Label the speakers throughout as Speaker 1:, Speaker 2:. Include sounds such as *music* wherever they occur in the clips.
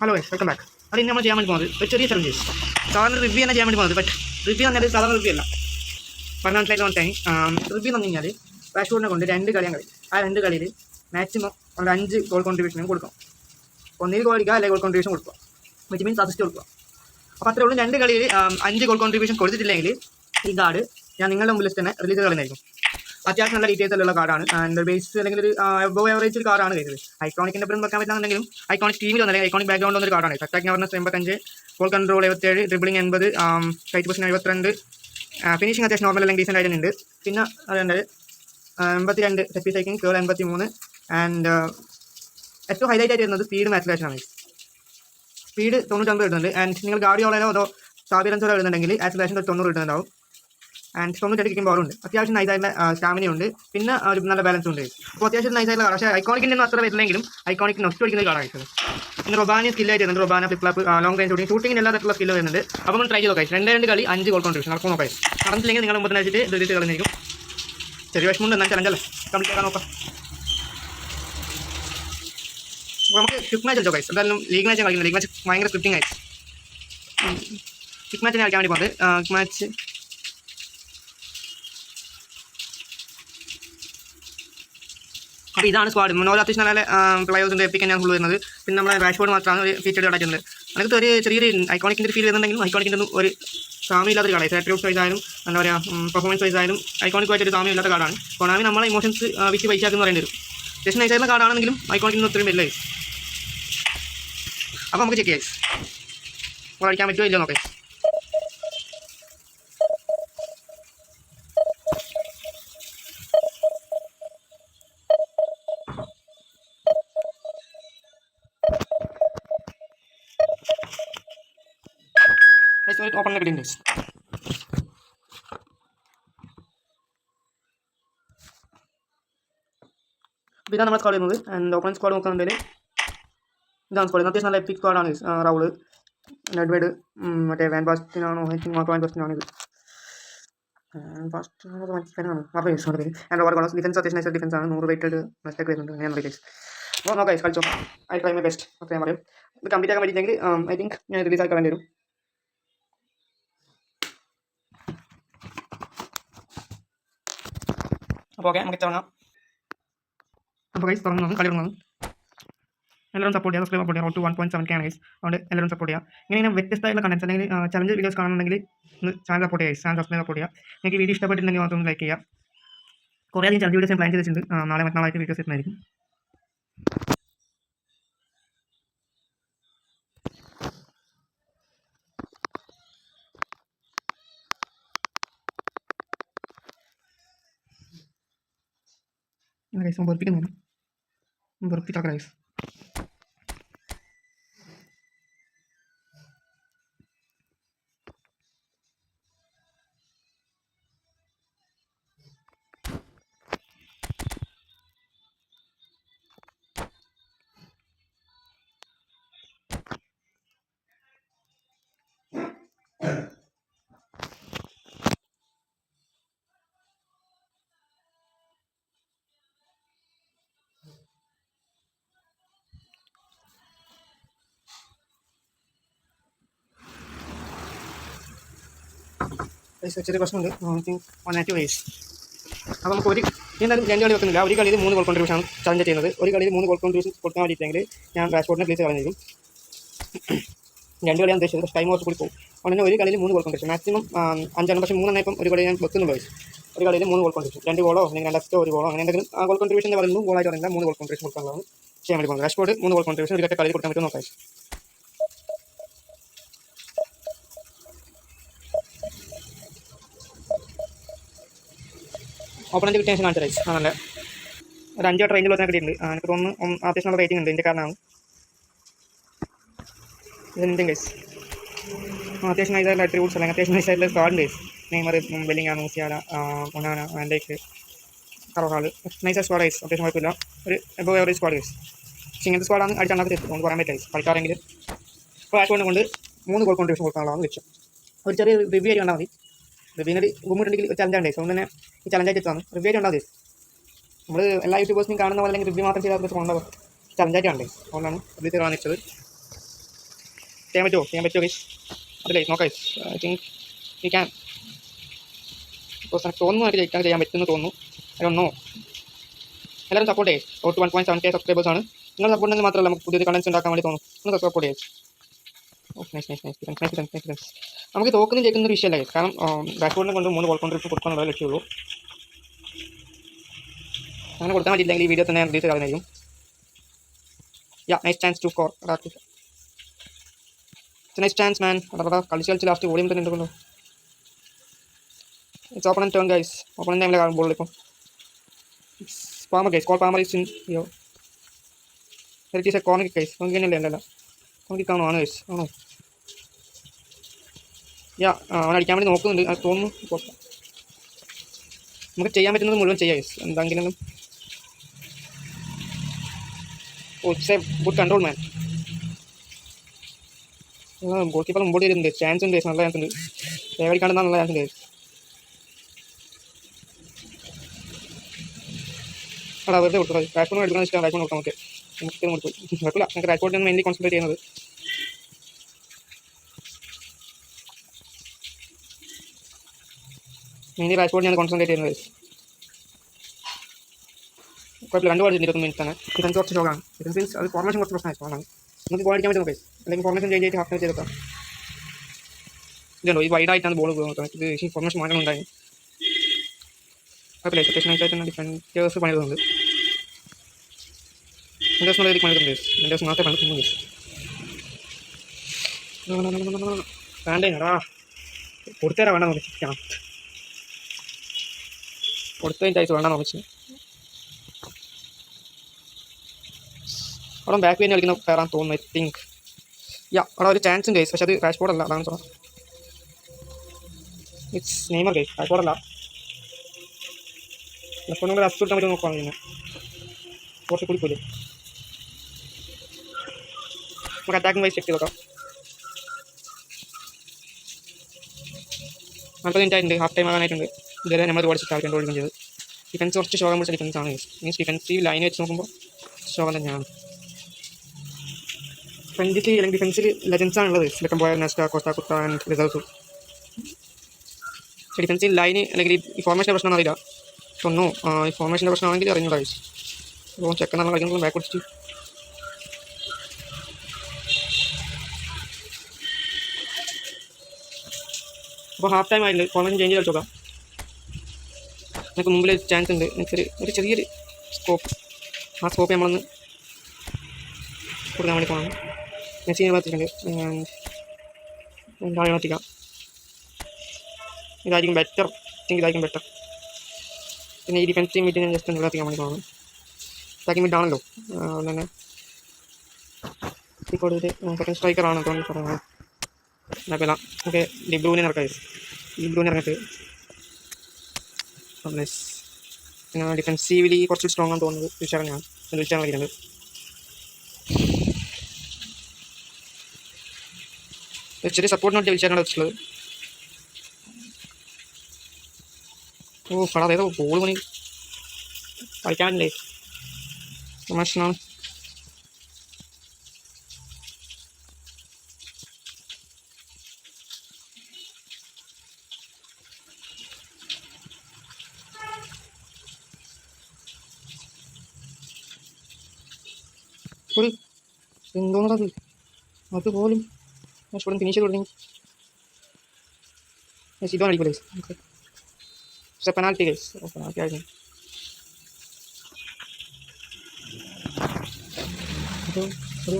Speaker 1: Hello welcome back അത് ഇന്ന് നമ്മൾ ചെയ്യാൻ വേണ്ടി പോകുന്നത് ഒരു ചെറിയ ചലഞ്ച് സാധാരണ റിവ്യൂ തന്നെ ചെയ്യാൻ വേണ്ടി പോകുന്നത്. ബട്ട് റിവ്യൂ എന്ന് പറഞ്ഞാൽ സാധാരണ റിവ്യൂ അല്ല. പറഞ്ഞ മനസ്സിലായിട്ട് വന്നിട്ടായി റിവ്യൂ എന്ന് പറഞ്ഞു കഴിഞ്ഞാൽ പാഷ്പോർട്ടിനെ കൊണ്ട് രണ്ട് കളിയാണ് കളി ആ രണ്ട് കളിയിൽ മാക്സിമം ഒരു അഞ്ച് ഗോൾ കോൺട്രിബ്യൂഷനും കൊടുക്കും ഒന്നിൽ ഗോൾ അടിക്കുക അല്ലെങ്കിൽ ഗോൾ കോൺട്രിബ്യൂഷൻ കൊടുക്കുക. വിച്ച് മീൻസ് അസിസ്റ്റ് കൊടുക്കുക. അപ്പോൾ അത്രേ ഉള്ളൂ. രണ്ട് കളിയിൽ അഞ്ച് ഗോൾ കോൺട്രിബ്യൂഷൻ കൊടുത്തിട്ടില്ലെങ്കിൽ ഈ കാർഡ് ഞാൻ നിങ്ങളുടെ മുമ്പിൽ തന്നെ റിലീസ് കളയുന്നതായിരിക്കും അത്യാവശ്യം നല്ല ഡീറ്റെയിൽസ് ഉള്ള കാർഡാണ് ആൻഡ് ബേസ് അല്ലെങ്കിൽ ഒരു എബോ ആവറേജ് ഒരു കാർഡാണ് വരുന്നത് ഐക്കോണിക്കിന്റെ ഒപ്പം വെക്കാൻ പറ്റുന്നുണ്ടെങ്കിലും ഐക്കോണിക് ടീമിൽ അല്ലെങ്കിൽ ഐക്കോണിക് ബാക്ക്ഗ്രൗണ്ട് വന്നൊരു കാർഡാണ് അറ്റാക്കിംഗ് അവർനെസ് എൺപത്തഞ്ച് ഫോൾ കൺട്രോൾ എഴുപത്തേഴ് ഡ്രിബിളിംഗ് എൺപത് ഫൈറ്റ് പൊസിഷൻ എഴുപത്തിരണ്ട് ഫിനിഷിംഗ് അത്യാവശ്യം നോർമൽ അല്ലെങ്കിൽ ഡീസന്റ് ആയിട്ടുണ്ട് പിന്നെ അതുകൊണ്ട് എൺപത്തി രണ്ട് സെപ്പി സൈക്കിംഗ് കേൾ എൺപത്തി മൂന്ന് ആൻഡ് ഏറ്റവും ഹൈലൈറ്റ് ആയിട്ട് വരുന്നത് സ്പീഡ് മാക്സിലേഷൻ ആണ്. സ്പീഡ് തൊണ്ണൂറ്റൊമ്പത് കിട്ടുന്നുണ്ട് ആൻഡ് നിങ്ങൾ ഗാഡിയോളോ അതോ സാബിറൻസോ എഴുതുന്നുണ്ടെങ്കിൽ ആക്സിലേഷൻ തൊണ്ണൂറ് കിട്ടുന്നുണ്ടാവും ആൻഡ് തൊണ്ണൂറ്റെട്ട് കിക്കും ബോളുണ്ട് അത്യാവശ്യം നൈസായിട്ടുള്ള സ്റ്റാമിന ഉണ്ട്. പിന്നെ ഒരു നല്ല ബാലൻസ് ഉണ്ട്. അപ്പോൾ അത്യാവശ്യം നൈസായിട്ടുള്ള കാർഡ് പക്ഷേ ഐക്കോണിക്കിന്റെ ഒന്നും അത്ര വരില്ലെങ്കിലും ഐക്കോണിക് നൊസ്റ്റ് അടിക്കുന്ന കാർഡാണ് പിന്നെ റൊബാനി സ്കില്ലായിട്ട് വരുന്നുണ്ട്. റൊബാന ഫ്ലിപ്പ് ലോങ് റേഞ്ച് ഷൂട്ടിംഗ് ഷൂട്ടിങ്ങിന് എല്ലാ തരത്തിലുള്ള സ്കില്ല് വരുന്നുണ്ട്. അപ്പോൾ നമ്മൾ ട്രൈ ചെയ്ത് നോക്കാം രണ്ട് രണ്ട് കളി അഞ്ച് ഗോൾ കോൺട്രിബ്യൂഷൻ നടക്കും നോക്കാം നടന്നില്ലെങ്കിൽ നിങ്ങൾ മുമ്പ് വെച്ചിട്ട് ഡിലീറ്റ് കളഞ്ഞിരിക്കും. ചെറിയ വിഷമമുണ്ട് എന്നാൽ ചലഞ്ചല്ലേ കംപ്ലീറ്റ് ആക്കാൻ നോക്കാം. അപ്പോൾ നമുക്ക് ക്വിക്ക് മാച്ച് കളിച്ചോ ഗൈസ് എന്തായാലും ലീഗ് മാച്ച് കളിക്കുന്നത് ലീഗ് മാച്ച് ഭയങ്കര സ്ക്രിപ്റ്റിംഗ് ആയി. ക്വിക്ക് മാച്ചിന് കളിക്കാൻ വേണ്ടി പോകുന്നത് മാച്ച് അപ്പോൾ ഇതാണ് സ്ക്വാഡ് മനോജ് അത്യാവശ്യം നല്ല പ്ലേയേഴ്സ് ഉണ്ട്. എപ്പിക്കാൻ ഞാൻ ഫുൾ വരുന്നത്. പിന്നെ നമ്മളെ ഡാഷ്ബോർഡ് മാത്രമാണ് ഒരു ഫീച്ചർ അടയ്ക്കുന്നത് അതിനകത്ത് ഒരു ചെറിയൊരു ഐക്കോണിക്കിന്റെ ഫീൽ വരുന്നുണ്ടെങ്കിലും ഐക്കോണിക്കിന്റെ ഒരു സാമ്യമില്ലാത്തൊരു കാർഡ് സാറ്ററിയോസ് വൈസ് ആയാലും എന്താ പറയുക പെർഫോമൻസ് വൈസ് ആയാലും ഐക്കോണിക് ആയിട്ടൊരു സാമ്യമില്ലാത്ത കാർഡാണ് കൊണാമി നമ്മളെ ഇമോഷൻസ് വിറ്റ് പൈസാക്കെന്ന് പറയേണ്ടി വരും. ജസ്റ്റ് നൈസായിരുന്ന കാർഡാണെങ്കിലും ഐക്കോണിക്കിന് ഒത്തിരി വലിയ അപ്പോൾ നമുക്ക് ചെക്ക് ചെയ്യാം അപ്പോൾ അടിക്കാൻ പറ്റുമോ ഇല്ല നോക്കാം ഓപ്പൺ കിട്ടിയിട്ടുണ്ട് ഇതാണ് നമ്മുടെ സ്ക്വാഡ് ചെയ്യുന്നത് ആൻഡ് ഓപ്പൺ സ്ക്വാഡ് നോക്കുകയാണെന്നുണ്ടെങ്കിൽ ഇതാണ് സ്ക്വാഡ് അത്യാവശ്യം നല്ല എപ്പിക് സ്ക്വാഡാണ് റൗൾ നെഡ്വേഡ് മറ്റേ വാൻ ബാസ്റ്റിനാണോ ഐ മാത്രം വാൻ ബാസ്റ്റിനാണിത് ഫസ്റ്റ് മനസ്സിലാക്കാണ് മറന്നു യൂസ് പേര്. ആൻഡ് ഓവർ കോളസ് ഡിഫൻസ് അത്യാവശ്യം നൈസ് ഡിഫൻസ് ആണ്. നൂറ് റേറ്റഡ് മിസ്റ്റേക്ക് വരുന്നുണ്ട്. ഞാൻ റിലീസ് അപ്പോൾ നോക്കാം കളിച്ചോ? ഐ ട്രൈ മൈ ബെസ്റ്റ് അത്രയും പറയും. ഇത് കംപ്ലീറ്റ് ആക്കാൻ പറ്റിയില്ലെങ്കിൽ ഐ തിങ്ക് ഞാൻ റിലീസ് ആക്കാൻ വേണ്ടി വരും. അപ്പോൾ നമുക്ക് തുടങ്ങാം അപ്പോൾ ഗൈസ് തുടങ്ങുന്നത് കളി തുടങ്ങുന്നത് എല്ലാവരും സപ്പോർട്ട് ചെയ്യുക. സബ്സ്ക്രൈബ് സപ്പോർട്ട് ചെയ്യുക. Two one point seven K ആണ് ഗൈസ് അതുകൊണ്ട് എല്ലാവരും സപ്പോർട്ട് ചെയ്യുക. ഇങ്ങനെ വ്യത്യസ്തമായിട്ടുള്ള കണ്ടൻസ് അല്ലെങ്കിൽ ചലഞ്ച് വീഡിയോസ് കാണുന്നുണ്ടെങ്കിൽ ചാനൽ സപ്പോർട്ട് ചെയ്യുക ചാനൽ സബ്സ്ക്രൈബ് സപ്പോർട്ട് ചെയ്യുക. നിങ്ങൾക്ക് വീഡിയോ ഇഷ്ടപ്പെട്ടിട്ടുണ്ടെങ്കിൽ മാത്രം ലൈക്ക് ചെയ്യുക. കുറേ അധികം ചലഞ്ച് വീഡിയോസ് ഞാൻ പ്ലാൻ ചെയ്തിട്ടുണ്ട്. നാളെ മറ്റന്നാളായിട്ട് വീഡിയോസ് എത്തുന്നതായിരിക്കും ഗൈസ് വെറുപ്പിക്കുന്നുണ്ട് വെറുപ്പിച്ചാൽ ഗൈസ് ഗൈസ് ചെറിയ പ്രശ്നമുണ്ട്. വൺ ആക്റ്റീവ് വൈസ് അപ്പോൾ നമുക്ക് ഒരു എന്തായാലും രണ്ട് കളി വെക്കുന്നില്ല. ഒരു കളിയിൽ മൂന്ന് ഗോൾ കോൺട്രിബ്യൂഷൻ ആണ് ചലഞ്ച് ചെയ്യുന്നത്. ഒരു കളിയിൽ മൂന്ന് ഗോൾ കോൺട്രിബ്യൂഷൻ കൊടുക്കാൻ വേണ്ടിയിട്ടെങ്കിൽ ഞാൻ ഡാഷ്ബോർഡിനെ പ്ലേസ് കളഞ്ഞിരിക്കും രണ്ട് കളിയാണ് ഉദ്ദേശിച്ചത് ടൈം കുറച്ച് കൂടി പോകും. അതുകൊണ്ട് ഒരു കളിയിൽ മൂന്ന് ഗോൾ കോൺട്രിബ്യൂഷൻ മാക്സിമം അഞ്ചാണ്. പക്ഷേ മൂന്നെണ്ണം ഇപ്പം ഒരു കളി ഞാൻ വെക്കുന്നുള്ളൂ. ഒരു കളിയിൽ മൂന്ന് ഗോൾ കോൺട്രിബ്യൂഷൻ രണ്ട് ഗോളോ അല്ലെങ്കിൽ രണ്ട് ഒരു ഗോളോ അങ്ങനെ എന്തെങ്കിലും ഗോൾ കോൺട്രിബ്യൂഷൻ എന്ന് പറയുന്നത് ഗോളായിട്ട് പറയുന്നത് മൂന്ന് ഗോൾ കോൺട്രിബ്യൂഷൻ കൊടുക്കാനുള്ളതാണ് ചെയ്യാൻ വേണ്ടി പോകുന്നത് ഡാഷ്ബോർഡ് മൂന്ന് ഗോൾ കോൺട്രിബ്യൂഷൻ ഒരു കളി കൊടുക്കാൻ പറ്റുമെന്ന് നോക്കാം ഓപ്പണന്റ് കിട്ടിയ ശേഷം കാണിച്ചു റൈസ് ആ നല്ല. ഒരു അഞ്ചോ ട്രെയിനിൽ വെച്ചാൽ കിട്ടിയിട്ടുണ്ട്. ആ, എനിക്ക് തോന്നുന്നു അത്യാവശ്യം നല്ല റേറ്റിംഗ് ഉണ്ട്. ഇതിന്റെ കാരണമാണ് ഇതിന്റെ കേസ് അത്യാവശ്യം നൈസായിട്ടുള്ള അട്രിബ്യൂട്ട്സ് അല്ലെങ്കിൽ അത്യാവശ്യം നൈസായിട്ടുള്ള സ്ക്വാഡ് കേസ് നെയ്മർ ബെല്ലിങ്ങാണ് മൂസിയാല ഒന്നാന ആൻഡേക്ക് കറോഹാൾ നൈസ് സ്ക്വാഡ് കേസ് അത്യാവശ്യം കുഴപ്പമില്ല. ഒരു എബോ എവറേജ് സ്ക്വാഡ് കേസ് പക്ഷേ ഇങ്ങനത്തെ സ്ക്വാഡാണ് അടിച്ചാൽ തെറ്റും നമുക്ക് പറയാൻ പറ്റില്ല കളിക്കാരെങ്കിൽ അപ്പോൾ ആക്കൊണ്ട് കൊണ്ട് മൂന്ന് ഗോൾ കോൺട്രിബ്യൂഷൻ കൊടുക്കാനുള്ളതാണ് ലക്ഷ്യം. ഒരു ചെറിയ റിവ്യൂ ആയിട്ട് കണ്ടാൽ മതി. റിവ്യൂവിനൊരു ഗുമ്മിട്ടുണ്ടെങ്കിൽ ഒരു ചലഞ്ചാണ് സോ തന്നെ ഈ ചലഞ്ചായിട്ട് എത്തുകയാണ് റിവ്യൂ ആയിട്ട് ഉണ്ടാവും നമ്മൾ എല്ലാ യൂട്യൂബേഴ്സിനും കാണുന്ന പോലെ റിവ്യൂ മാത്രം ചെയ്താൽ കൊണ്ടുണ്ടാവും ചലഞ്ചായിട്ട് കണ്ടേ. അതുകൊണ്ടാണ് റിവ്യൂ കാണിച്ചത്. ചെയ്യാൻ പറ്റുമോ? ചെയ്യാൻ പറ്റുമോ ഗൈസ് അതല്ലേ? നോക്കാം I think you can because എനിക്ക് തോന്നുന്നു എനിക്ക് ജയിക്കാൻ ചെയ്യാൻ പറ്റുമെന്ന് തോന്നുന്നു. അതൊന്നോ എല്ലാവരും സപ്പോർട്ട് ചെയ്യും. ടോട്ട് വൺ പോയിന്റ് സെവൻ കെ സബ്സ്ക്രൈബേഴ്സാണ് നിങ്ങൾ സപ്പോർട്ട് ഉണ്ടെങ്കിൽ മാത്രമല്ല നമുക്ക് പുതിയ കണ്ടൻസ് ഉണ്ടാക്കാൻ വേണ്ടി തോന്നും. നിങ്ങൾ സപ്പോർട്ട് ചെയ്യും nice nice nice nice nice nice nice നമുക്ക് തോക്കുന്ന ജയിക്കുന്ന ഒരു വിഷയമല്ല. കാരണം ബാക്ക്ബോർഡിനെ കൊണ്ട് മൂന്ന് ബോൾ കോൺട്രിപ്പ് കൊടുക്കാനുള്ള ലക്ഷ്യമുള്ളൂ അങ്ങനെ കൊടുക്കാൻ പറ്റില്ലെങ്കിൽ ഈ വീഡിയോ തന്നെ release കളഞ്ഞായിരിക്കും yeah nice chance to score nice chance man അടാ കളിച്ച് കളിച്ച് ലാസ്റ്റ് വോളിയം തന്നെ ഉണ്ടല്ലോ it's open turn guys open ടൈമിലെ കാണുമ്പോൾ ഇപ്പം Palmer guys Cole Palmer is in yo it is a corner guys നമുക്ക് തന്നെയല്ലേ അല്ലല്ല കോർണർ കാണുവാണ് ഗൈസ് ആണോ യാ അവൻ അടിക്കാൻ വേണ്ടി നോക്കുന്നുണ്ട്. തോന്നുന്നു കുഴപ്പം. നമുക്ക് ചെയ്യാൻ പറ്റുന്നത് മുഴുവൻ ചെയ്യാം യെസ്. എന്തെങ്കിലും good control man. Goalkeeper മുമ്പോട്ട് വരുന്നുണ്ട്. ചാൻസ് ഉണ്ട് നല്ല ചാൻസ് ഉണ്ട്. ഏവടിക്കാണ്ട് നല്ല ചാൻസ് ഉണ്ട് എടാ വെറുതെ ബാക്ക് ഫോൺ എടുക്കണം ബാക്ക് ഫോൺ കൊടുക്കാം നമുക്ക്. നമുക്ക് *laughs* കുഴപ്പമില്ല. നമുക്ക് ബാക്ക്ബോർഡിന് മെയിൻലി കോൺസെൻട്രേറ്റ് ചെയ്യുന്നത് മെയിൻലി ഞാൻ കോൺസെൻട്രേറ്റ് ചെയ്യുന്നത്. കുഴപ്പമില്ല രണ്ട് ബോൾ ഇരുപത്തി മിനിറ്റ് ആണ്. ഡിഫൻസ് കുറച്ച് ഷോക്കാണ് ഡിഫൻസ് മീൻസ് അത് ഫോർമേഷൻ കുറച്ച് പ്രശ്നമായി ഷോക്കാണ് നമുക്ക് ബോൾ അടിക്കാൻ പറ്റും നമുക്ക്. അല്ലെങ്കിൽ ഫോർമേഷൻ ചേഞ്ച് ചെയ്തിട്ട് ഹാഫ് ടൈം ചെയ്തെത്താം ഇതുണ്ടോ? ഈ വൈഡായിട്ടാണ് ബോൾ പോകുന്നത് ഇത് ഈ ഫോർമേഷൻ മാറ്റണം ഉണ്ടായി. കുഴപ്പമില്ല എക്സ്പെക്ടേഷൻ ആയിട്ടാണ് ഡിഫന്റേഴ്സ് പണിതുണ്ട്. ഡിഫന്റേഴ്സ് നല്ല രീതിക്ക് പണിതുണ്ട്. മാത്രമേ പണിതുള്ളൂ. വേണ്ടേ എടാ. കൊടുത്തേരാ വേണ്ട നോക്കിക്കാം കൊടുത്തതിന്റെ ആയിട്ട് വേണ്ട നമുക്ക് അവിടെ ബാക്ക് വേണ്ടി കളിക്കുന്ന കയറാൻ തോന്നുന്നു ഐ തിങ്ക് യാ അവിടെ ഒരു ചാൻസ് ഉണ്ട് പക്ഷെ അത് ക്രാഷ് ബോർഡ് അല്ല അതാണ് sir it's Neymar case crash board അല്ല ലെഫ്റ്റ് നമ്മൾ റസ്റ്റ് പറ്റുമോ നോക്കാം ഇങ്ങനെ കുറച്ച് കൂടി പോലും നമുക്ക് അറ്റാക്കിംഗ് വൈസ് ചെക്ക് ചെയ്ത് നോക്കാം. നാൽപ്പത് മിനിറ്റ് ആയിട്ടുണ്ട് ഹാഫ് ടൈം ആകാനായിട്ടുണ്ട്. ഇതുവരെ നമ്മൾ ഒരുപാട് സ്റ്റാർ കണ്ടു കൊടുക്കുകയും ചെയ്ത് ഡിഫൻസ് കുറച്ച് ശോകം പിടിച്ച ഡിഫൻസ് ആണ് മീൻസ് ഡിഫൻസീവ് ലൈൻ വെച്ച് നോക്കുമ്പോൾ ശോകം തന്നെയാണ്. ഫ്രണ്ടിൽ അല്ലെങ്കിൽ ഡിഫൻസിൽ ലെജൻസ് ഉള്ളത്. സിലക്കം പോയ നെസ്റ്റ കോസ്റ്റാ കുത്ത ആൻഡ് പക്ഷേ ഡിഫൻസിൽ ലൈന് അല്ലെങ്കിൽ ഈ ഫോർമേഷന്റെ പ്രശ്നം അറിയില്ല. ഒന്നു ഈ ഫോർമേഷന്റെ പ്രശ്നമാണെങ്കിൽ അറിഞ്ഞൂടാ അപ്പോൾ ചെക്കൻ നമ്മൾ കളിക്കുന്നത് ബാക്ക് പിടിച്ചിട്ട് അപ്പോൾ ഹാഫ് ടൈം ആയില്ല ഫോർമേഷൻ ചേഞ്ച് കളിച്ചോക്കാം. നമുക്ക് മുമ്പിൽ ചാൻസ് ഉണ്ട്. എനിക്കൊരു ഒരു ചെറിയൊരു സ്കോപ്പ് ആ സ്കോപ്പ് നമ്മളൊന്ന് കൊടുക്കാൻ വേണ്ടി പോകണം മെസ്സിനെ എത്തിയിട്ടുണ്ട് ആളെ എത്തിക്കാം ഇതായിരിക്കും ബെറ്റർ തിങ്ക് ഇതായിരിക്കും ബെറ്റർ പിന്നെ ഈ ഡിഫൻസ് ടീം മീറ്റിംഗ് ജസ്റ്റ് ഒന്ന് എത്തിക്കാൻ വേണ്ടി പോകണം ഇതാക്കി മിഡ് ആണല്ലോ. അതുകൊണ്ട് തന്നെ കൊടുത്തിട്ട് സെക്കൻഡ് സ്ട്രൈക്കറാണ് തോന്നുന്നത് പറയുന്നത് പിന്നെ നമുക്ക് ഡിബ്രൂനെ ഇറക്കാം ഡിബ്രൂവിനെ ഇറങ്ങിയിട്ട് പിന്നെ ഡിഫെൻസീവ്ലി കുറച്ച് സ്ട്രോങ് ആണ് തോന്നുന്നത് വിശാഖനാണ് വിശാഖം കളിക്കുന്നത് ചെറിയ സപ്പോർട്ടിന് വേണ്ടി വിളിച്ചാണ് വെച്ചിട്ടുള്ളത്. ഓ കടാ അതേതോ ബോൾ പണി. കളിക്കാനില്ലേ? പ്രൊമോഷനാണ് ഒരു എന്തോന്നത് അതുപോലും ഇവിടെ ഫിനിഷ് തുടങ്ങി ഇതാണ് ഗൈസ് ഓക്കെ പക്ഷേ പെനാൽറ്റി ഗൈസ് പെനാൽറ്റി ആയിരുന്നു. ഒരു ഒരു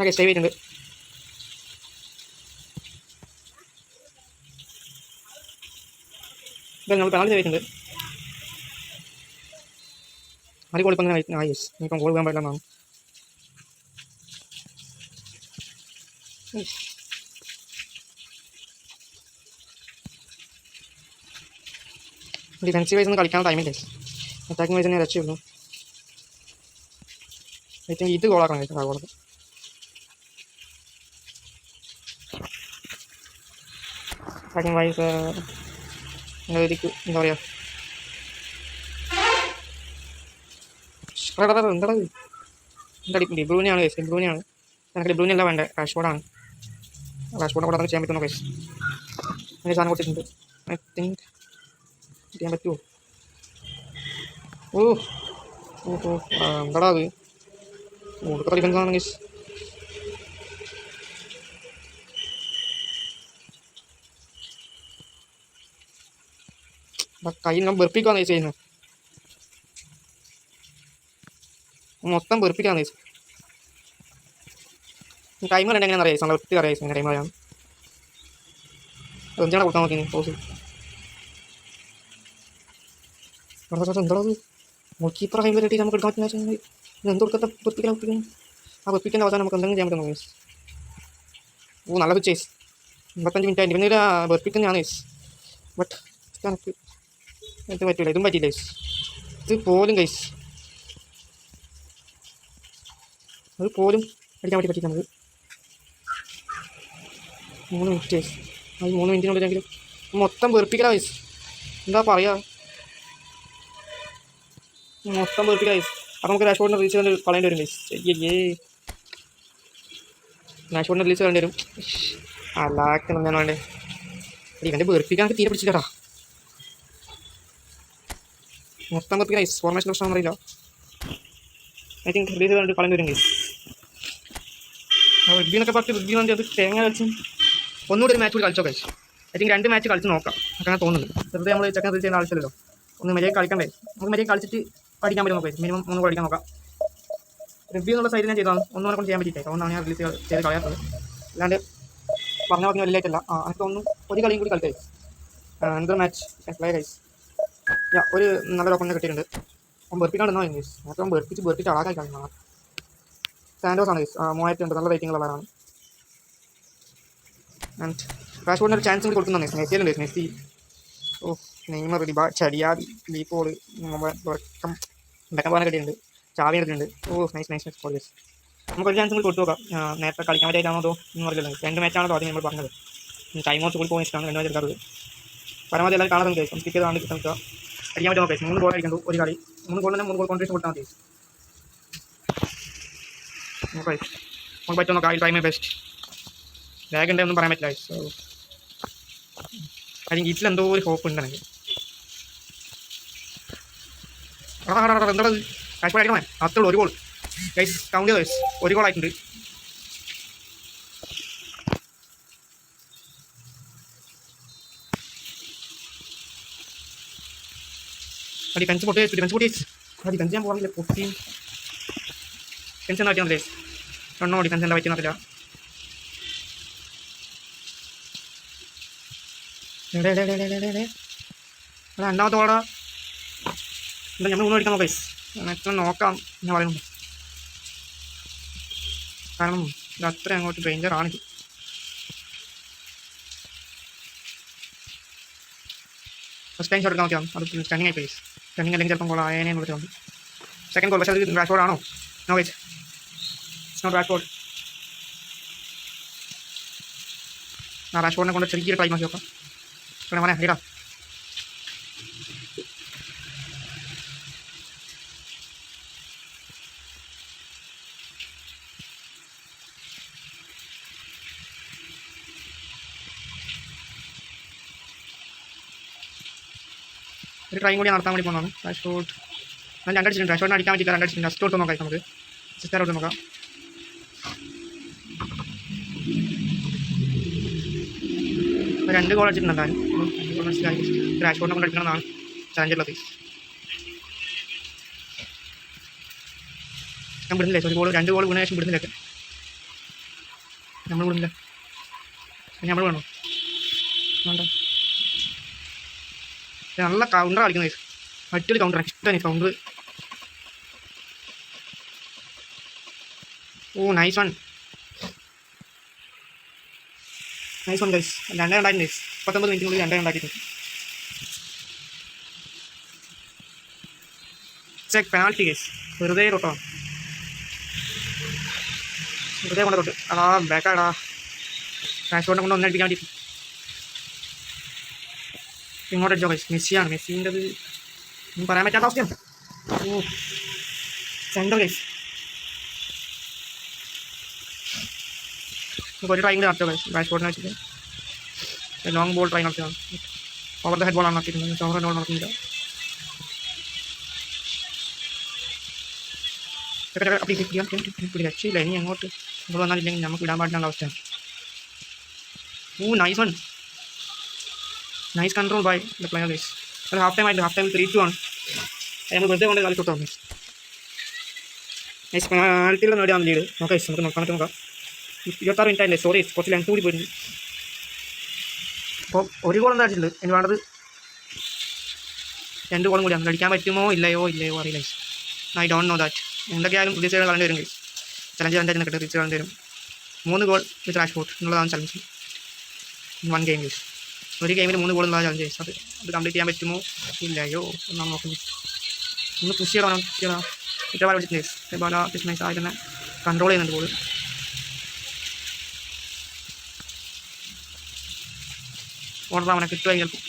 Speaker 1: ഓക്കെ സേവ് ചെയ്തിട്ടുണ്ട്. നമ്മൾ പെനാൽറ്റി ചെയ്തിട്ടുണ്ട്. ആദ്യ ഗോൾ ഇപ്പം അങ്ങനെ ആയി യെസ് ഇനിയിപ്പം ഗോൾ പോകാൻ പാടില്ലെന്നാണ് ഡിഫൻസീവ് വൈസ് ഒന്നും കളിക്കാൻ ടൈമില്ല അറ്റാക്കിംഗ് വൈസ് തന്നെ രക്ഷയുള്ളൂ. ഏറ്റവും ഇത് ഗോളാക്കണം കേട്ടോ ഗോളൊക്കെ അറ്റാക്കിംഗ് വൈസ് എന്താ പറയുക എടാ ഇത്? എന്താ ഡിബ്രൂനെയാണ് കേസ് ഡിബ്രൂനെയാണ് എനിക്ക് ഡിബ്രൂനെ അല്ല വേണ്ടത് റാഷ്ഫോർഡാണ് റാഷ്ഫോർഡിനെ കൂടെ ചെയ്യാൻ പറ്റുന്നു കേസ്? എനിക്ക് സാധനം കൊടുത്തിട്ടുണ്ട്. ഐ തിങ്ക് ചെയ്യാൻ പറ്റുമോ? ഓ ഓ ഓ ആ, എന്താടാ അത്? ഒടുക്കത്തെ ഡിഫൻസ് ആണ് കേസ്. കൈ ഞാൻ വെറുപ്പിക്കാന്ന് ചെയ്യുന്നത്. മൊത്തം വെറുപ്പിക്കാന്ന് കേസ് ടൈമർ എങ്ങനെയാണെന്ന് അറിയാം. നല്ല ഒത്തിരി അറിയാം. ടൈമർ ആണ് എന്താണ് കൊടുക്കാൻ നോക്കി പോസ് എന്താ കീപ്പർ ടൈം കിട്ടി നമുക്ക് എടുക്കാൻ പറ്റുന്ന എന്ത് കൊടുക്കാത്ത വെറുപ്പിക്കാൻ വെപ്പിക്കുന്നു ആ വെപ്പിക്കുന്ന അവസാനം നമുക്ക് എന്തെങ്കിലും ചെയ്യാൻ കേസ് ഓ നല്ല പിച്ചേസ് എൺപത്തഞ്ച് മിനിറ്റ് ആയിട്ട്. പിന്നെ വെപ്പിക്കുന്നതാണ് കേസ് ബട്ട് എനിക്ക് ഇത്. പറ്റില്ല ഇതും പറ്റില്ല കേസ് ഇത് പോലും കേസ് അത് പോലും അടിക്കാൻ വേണ്ടി പറ്റില്ല നമുക്ക് മൂന്ന് മിനിറ്റ് വയസ്സ് അത് മൂന്ന് മിനിറ്റിനുള്ളിലെങ്കിലും മൊത്തം വെറുപ്പിക്കല വയസ്സ് എന്താ പറയുക മൊത്തം വെറുപ്പിക്കല വയസ്സ് അപ്പോൾ നമുക്ക് ഡാഷ്ബോർഡിന് റീച്ച് കണ്ട് കളയേണ്ടി വരും ഗൈസ് അയ്യേ ഡാഷ്ബോർഡിന് റിലീസ് കളയേണ്ടി വരും. അല്ലാക്കണം ഞാൻ വേണ്ടേ. ഇവന്റെ വെറുപ്പിക്കാൻ തീരെ പിടിച്ചില്ലടാ. മൊത്തം വെറുപ്പിക്കല വയസ്സ് ഫോർമേഷൻ പ്രശ്നം അറിയില്ല. ഐ തിങ്ക് റിലീസ് ചെയ്ത് കളയേണ്ടി വരും കേസ് റിവ്യൂന്നൊക്കെ പറഞ്ഞ് റിവ്യൂ വേണ്ടി അത് തേങ്ങ കളിച്ചും ഒന്നുകൂടി ഒരു മാച്ച് കൂടി കളിച്ചോ കഴിച്ചു ഐ തിങ്ക് രണ്ട് മാച്ച് കളിച്ച് നോക്കാം. അങ്ങനെ തോന്നുന്നുണ്ട് വെറുതെ നമ്മൾ ചെക്കൻ ചെയ്യുന്ന ആവശ്യമില്ലല്ലോ. ഒന്ന് മര്യാദ കളിക്കണ്ടേ? നമുക്ക് മര്യാദ കളിച്ചിട്ട് പഠിക്കാൻ പറ്റും നോക്കാം മിനിമം ഒന്ന് പഠിക്കാൻ നോക്കാം. റിവ്യൂ എന്നുള്ള സൈഡിൽ ഞാൻ ചെയ്തതാണ്. ഒന്നും കൊണ്ട് ചെയ്യാൻ പറ്റിയിട്ടേ അതുകൊണ്ടാണ് ഞാൻ റിലീസ് ചെയ്ത് കളയാത്തത്. അല്ലാണ്ട് പറഞ്ഞ പറഞ്ഞ വലിയായിട്ടല്ല ആ എനിക്ക് ഒന്നും ഒരു കളിയും കൂടി കളിക്കായി എന്തൊരു മാച്ച് പ്ലേ കൈസ് യാ ഒരു നല്ല ഓപ്പണിനെ കിട്ടിയിട്ടുണ്ട്. അവൻ വെറുപ്പിക്കാണ്ടെന്നോ ഇംഗ്ലീഷ് നേരത്തെ അവൻ വെറുപ്പിച്ച് വെറുപ്പിച്ച് അളാക്കായി കളിക്കണം സാൻഡോസ് ആണ് മൂവായിരത്തി ഉണ്ട് നല്ല റേറ്റിംഗ് ഉള്ളവരാണ് ആൻഡ് റാഷ്ബോർഡിന് ഒരു ചാൻസ് കൂടി കൊടുക്കുന്ന മെസ്സിയിലുണ്ട് മെസ്സി ഓ നെയ്മർ ഡിബ ചടിയാതി ലീപ്പോൾ ഉറക്കം ഉണ്ടാക്കാൻ പോകാൻ കിട്ടിയിട്ടുണ്ട്. ചാവി എടുത്തിട്ടുണ്ട് oh nice nice nice guys നമുക്കൊരു ചാൻസ് കൂടി കൊടുത്തു നോക്കാം. നേരത്തെ കളിക്കാൻ പറ്റിയിട്ടാണോ അതോ എന്ന് പറഞ്ഞില്ല രണ്ട് മാച്ചാണോ ആദ്യം നമ്മൾ പറഞ്ഞത്. ടൈം ഔട്ട് കൂടി പോകാൻ ഇഷ്ടമാണ് രണ്ട് മാച്ച് എടുക്കാറുള്ളത് പരമാവധി എല്ലാവരും കഴിക്കും സ്കിപ്പ് ചെയ്താണ് കിട്ടാൻ അടിക്കാൻ പറ്റുമോ മൂന്ന് ഗോൾ അടിക്കുന്നു ഒരു കളി. മൂന്ന് ഗോളിന് മൂന്ന് ഗോൾ കോൺട്രിബ്യൂഷൻ കൊടുത്താൽ മതി നമുക്ക് നമുക്ക് പറ്റും ഐ ട്രൈ മൈ ബെസ്റ്റ് ബാഗ് ഉണ്ടെന്നും പറയാൻ പറ്റില്ല സോ അല്ലെങ്കിൽ എന്തോ ഒരു ഹോപ്പ് ഉണ്ട് എനിക്ക് എന്താ കാശ് അടിക്കണേ അത്രയുള്ളൂ ഒരു ഗോൾ ഗൈസ് കൗണ്ട് ഒരു ഗോൾ ആയിട്ടുണ്ട്. പൊട്ടി പൊട്ടി ഡിഫൻസ് എന്താ പറ്റിയാൽ എണ്ണോ ഡിഫൻസ് എന്താ പറ്റിയെന്നറിയില്ല അത് രണ്ടാമത്തെ ഓടാ എന്താ ഞങ്ങൾ മൂന്ന് അടിക്കാൻ നോക്കാം എത്ര നോക്കാം ഞാൻ പറയുന്നു. കാരണം ഇത് അത്ര അങ്ങോട്ട് ഡേഞ്ചർ ആണ്. ഫസ്റ്റ് ടൈം ഷോട്ട് എടുക്കാൻ നോക്കിയാൽ അത് സ്റ്റണ്ണിങ് ആയി പ്ലീസ് സ്റ്റണ്ണിങ് അല്ലെങ്കിൽ ചിലപ്പം ഗോൾ ആയതിനെ സെക്കൻഡ് ഗോൾ പക്ഷേ അത് റാഷ്ഫോർഡ് ആണോ? നോ വെച്ച് നോട്ട് റാഷ്ഫോർഡ് ആ റാഷ്ഫോർഡിനെ കൊണ്ട് ചെറിയൊരു ട്രൈ നോക്കി നോക്കാം. മോനെ ഇടാ ഒരു ട്രൈ കൂടി നടത്താൻ വേണ്ടി പോകുന്നതാണ് ഷോട്ട് ഞാൻ രണ്ടടിച്ചിട്ടുണ്ട്. ഷോട്ടിന് അടിക്കാൻ പറ്റില്ല രണ്ടടിച്ചിട്ടുണ്ട്. ജസ്റ്റ് ഔട്ട് നോക്കാം നമുക്ക്. സിസ്റ്റർ ഔട്ട് നോക്കാം. ഒരു രണ്ട് ഗോൾ അടിച്ചിട്ടുണ്ട് എന്തായാലും. ക്രാഷ് മനസ്സിലായി. കൊണ്ട് അടിക്കണമെന്നാണ് ചാലഞ്ചുള്ളത് ഞാൻ വിടുന്നില്ലേ? ഒരു ഗോൾ രണ്ട് ഗോൾ വീണ ശേഷം വിടുന്നില്ല നമ്മൾ വിടുന്നില്ല. നമ്മൾ വേണോ? വേണ്ട. നല്ല കൗണ്ടർ കളിക്കുന്നത് മറ്റൊരു കൗണ്ടർ ഇഷ്ടമാണ് counter oh nice one nice one guys രണ്ടേ രണ്ടായിരം ഗൈസ് പത്തൊമ്പത് മിനിറ്റിനുള്ളിൽ രണ്ടേ ഉണ്ടാക്കിയിട്ടുണ്ട്. ചെക്ക് പെനാൾട്ടി ഗൈസ് വെറുതെ തൊട്ടോ. വെറുതെ കൊണ്ട് തൊട്ട്. അടാ ബാക്കാടാ കാശോടെ കൊണ്ട് ഒന്നടിക്കാൻ വേണ്ടി. ഇങ്ങോട്ട് അടിച്ചോ ഗൈസ് മെസ്സിയാണ്. മെസ്സിന്റെ ഒന്നും പറയാൻ പറ്റാത്ത അവസ്ഥയാണ്. ഓ. സെന്റർ ഗൈസ് നമുക്ക് ഒരു ട്രൈ കൂടി നടത്തുക ഗൈസ് ബാഷ് ബോർഡിനെ വെച്ചിട്ട് ലോങ് ബോൾ ട്രൈ നടത്തുക ഓവർ ദ ഹെഡ് ബോളാണ് നടത്തിയിരുന്നത് ഓവർ ഹെഡ് ബോൾ നടക്കുന്നില്ല അപ്പോൾ ഇത് രക്ഷയില്ല ഇനി അങ്ങോട്ട് ഇവിടെ വന്നാലില്ലെങ്കിൽ നമുക്ക് വിടാൻ പാടില്ല അവസ്ഥയാണ് ഓ nice one nice control by the player guys അത് ഹാഫ് ടൈം ആയിട്ട് ഹാഫ് ടൈം ത്രീ ടു ആണ്. നമ്മൾ വെറുതെ കൊണ്ട് കളിച്ചോട്ടോ നൈസ് പെനാൽറ്റിയിൽ നേടിയാണ് ലീഡ് നോക്കാം നമുക്ക് നോക്കാൻ നോക്കാം. ഇരുപത്താറ് മിനിറ്റ് ആയില്ലേ? സോറി കുറച്ച് ലെങ്ത് കൂടി പോയിരുന്നു അപ്പോൾ ഒരു എന്താ അടിച്ചിട്ടുണ്ട് എനിക്ക് വേണ്ടത് രണ്ട് ഗോളും കൂടിയാണ് അടിക്കാൻ പറ്റുമോ? ഇല്ലയോ? ഇല്ലയോ? അറിയില്ല ഐ ഡോണ്ട് നോ ദാറ്റ് എന്തൊക്കെയായാലും പുതിയ സൈഡ് കളേണ്ടി വരും ചലഞ്ച് രണ്ടായിരം നിൽക്കട്ടെ തിരിച്ച് കളഞ്ഞു വരും മൂന്ന് ഗോൾ വിത്ത് ഫോർട്ട് എന്നുള്ളതാണ് ചലഞ്ച് വൺ ഗെയിം ഗൈസ് ഒരു ഗെയിമിൽ മൂന്ന് ഗോൾ എന്നുള്ള ചലഞ്ച് അത് അത് കംപ്ലീറ്റ് ചെയ്യാൻ പറ്റുമോ? ഇല്ലയോ? എന്നാണ് നോക്കുന്നത് ഒന്ന് പുഷ് ചെയ്യണം. പുഷ് ചെയ്യണം ഇറ്റവാല വിളിച്ചിട്ട് ഗൈസ് ഇറ്റവാല അത്യാവശ്യം നൈസ് തന്നെ കൺട്രോൾ ചെയ്യുന്നുണ്ട് ബോൾ ഓർഡർ അവനെ കിട്ടുമായി ചിലപ്പോൾ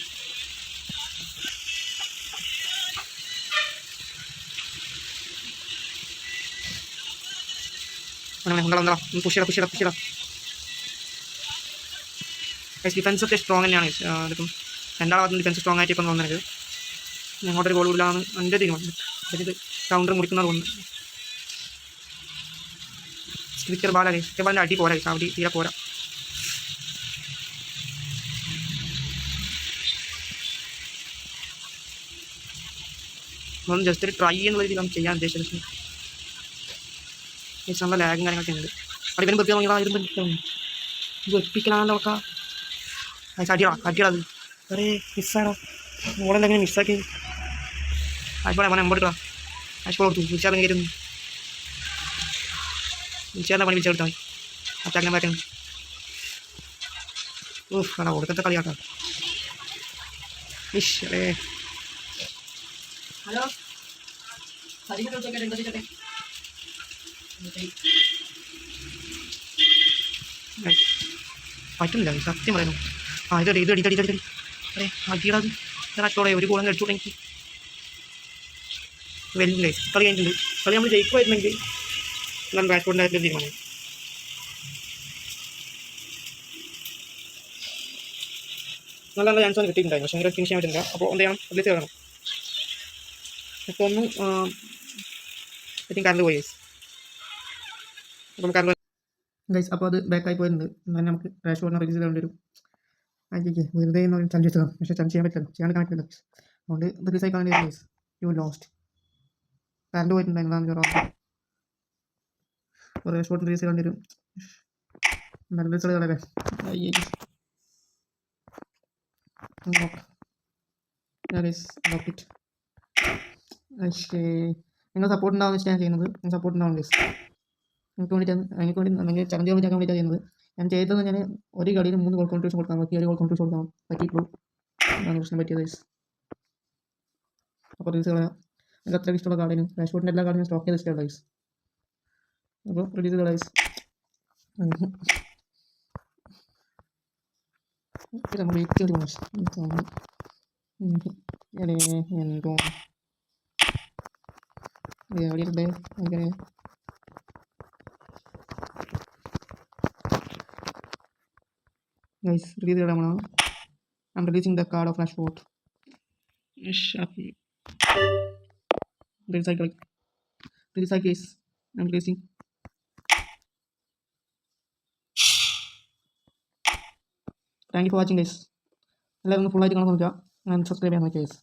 Speaker 1: അങ്ങനെ ഉണ്ടോ ഉണ്ടോ പുഷ് ചെയ്യണം പുഷ് ചെയ്യണം പുഷ് ചെയ്യണം ഗൈസ് ഡിഫൻസ് ഒക്കെ സ്ട്രോങ് തന്നെയാണ്. guys. രണ്ടാൾ ഇതിപ്പം രണ്ടാളാത്തും ഡിഫൻസ് സ്ട്രോങ് ആയിട്ട് ഇപ്പം തോന്നുന്നത് ഒരു ഗോൾ ഇല്ലാന്ന് എന്റെ തീരുമാനം അതായത് കൗണ്ടർ മുടിക്കുന്ന കൊണ്ട് സ്റ്റിക്കർ ബാല സ്റ്റിക്കർ ബാലിന്റെ അടി പോരാ അവിടെ തീരെ പോരാ. ഒന്ന് ജസ്റ്റ് ഒരു ട്രൈ എന്നുള്ള രീതിയിൽ നമുക്ക് ചെയ്യാൻ ഉദ്ദേശിച്ചത്. ഗൈസ് നല്ല ലാഗും കാര്യങ്ങളൊക്കെ ഉണ്ട്. അവിടെ ഇവനും വെപ്പിക്കാൻ നോക്കിയാൽ ഇത് വെപ്പിക്കലാണല്ലോ ഒക്കെ. ഗൈസ് അടിയടാ അടിയടാ അത്. അറേ മിസ്സാണോ മോളെന്തെങ്കിലും മിസ്സാക്കി ആയിക്കോട്ടെ മോനെ എമ്പോട്ടാ ആയിക്കോളെ കൊടുത്തു. വിളിച്ചാൽ കയറുന്നു വിളിച്ചാൽ പണി വിളിച്ചാൽ കൊടുത്താൽ അറ്റാക്കിനെ പറ്റണം ഓ ആടാ ഒടുക്കത്തെ കളിയാക്കാം. ഇഷ് അറേ ഹലോ? പറ്റുന്നില്ല. സത്യം പറയുന്നു. ആ ഇതടി ഇതടി ഇതടി ഇതടി അതെ അടിയടാത് കറക്റ്റോടെ ഒരു കൂളം കഴിച്ചു എനിക്ക്. വലിയ കളി കഴിഞ്ഞിട്ടുണ്ട്. കളി നമ്മൾ ജയിക്കുമായിരുന്നെങ്കിൽ ഞാൻ ബാറ്റ്ബോളിന്റെ തീരുമാനം. നല്ല നല്ല ചാൻസ് കിട്ടിയിട്ടുണ്ടായിരുന്നു. പക്ഷേ അങ്ങനെ ഫിനിഷ് പറ്റുന്നില്ല. അപ്പോൾ എന്ത് ചെയ്യണം? റിലീസ് ചെയ്യണം അപ്പോൾ ഒന്നും ഐ തിങ്ക് കറണ്ട് പോയി അപ്പം കറണ്ട് ഗൈസ് അപ്പോൾ അത് ബാക്കായി പോയിട്ടുണ്ട്. എന്നാൽ നമുക്ക് ക്രാഷ് പറഞ്ഞാൽ റിലീസ് ചെയ്യേണ്ടി വരും. ആയിക്കേ വെറുതെ എന്ന് ചഞ്ച് വെച്ചതാണ് പക്ഷേ ചഞ്ച് ചെയ്യാൻ പറ്റില്ല. ചെയ്യാൻ കാണിക്കില്ല അതുകൊണ്ട് റിലീസ് ആയി കാണേണ്ടി വരും ഗൈസ് യു ലോസ്റ്റ് കറണ്ട് പോയിട്ടുണ്ടായിരുന്നു. ചോറാ കുറേ ഷോട്ട് റിലീസ് ചെയ്യേണ്ടി വരും. നല്ല റിസൾട്ട് കളയല്ലേ അയ്യേ ഓക്കെ പക്ഷേ നിങ്ങൾ സപ്പോർട്ട് ഉണ്ടാവുന്ന വെച്ചാൽ ഞാൻ ചെയ്യുന്നത്. നിങ്ങൾ സപ്പോർട്ട് ഉണ്ടാവും ഗൈസ് എനിക്ക് വേണ്ടിയിട്ടാണ് എനിക്ക് വേണ്ടി അല്ലെങ്കിൽ ചലഞ്ച് വേണ്ടിയിട്ടാണ് വേണ്ടിയിട്ടാണ് ചെയ്യുന്നത്. ഞാൻ ചെയ്തത് ഞാൻ ഒരു കളിയിൽ മൂന്ന് ഗോൾ കോൺട്രിബ്യൂഷൻ കൊടുക്കാൻ നോക്കി ഒരു ഗോൾ കോൺട്രിബ്യൂഷൻ കൊടുക്കാൻ പറ്റിയിട്ടുള്ളൂ. അതാണ് പ്രശ്നം പറ്റിയത് അപ്പോൾ റിലീസ് കളയാം. എനിക്ക് അത്രയ്ക്ക് ഇഷ്ടമുള്ള കാർഡിനും ഡാഷ്ബോർഡിന്റെ എല്ലാ കാർഡിനും സ്റ്റോക്ക് ചെയ്ത് ഇഷ്ടമുള്ള ഗൈസ് അപ്പോൾ റിലീസ് കളയാം ഗൈസ് നമ്മൾ വെയിറ്റ് ചെയ്ത് എന്തോ. എവിടെയുണ്ട് അങ്ങനെ Guys, release the Ramana. I'm releasing the card of Rashford. Release cycle. Release cycle guys. I'm releasing. Thank you for watching guys എല്ലാവരും ഫുൾ ആയിട്ട് കാണാൻ നോക്കുക ഞാൻ സബ്സ്ക്രൈബ് ചെയ്യാൻ നോക്കിയ ഗൈസ്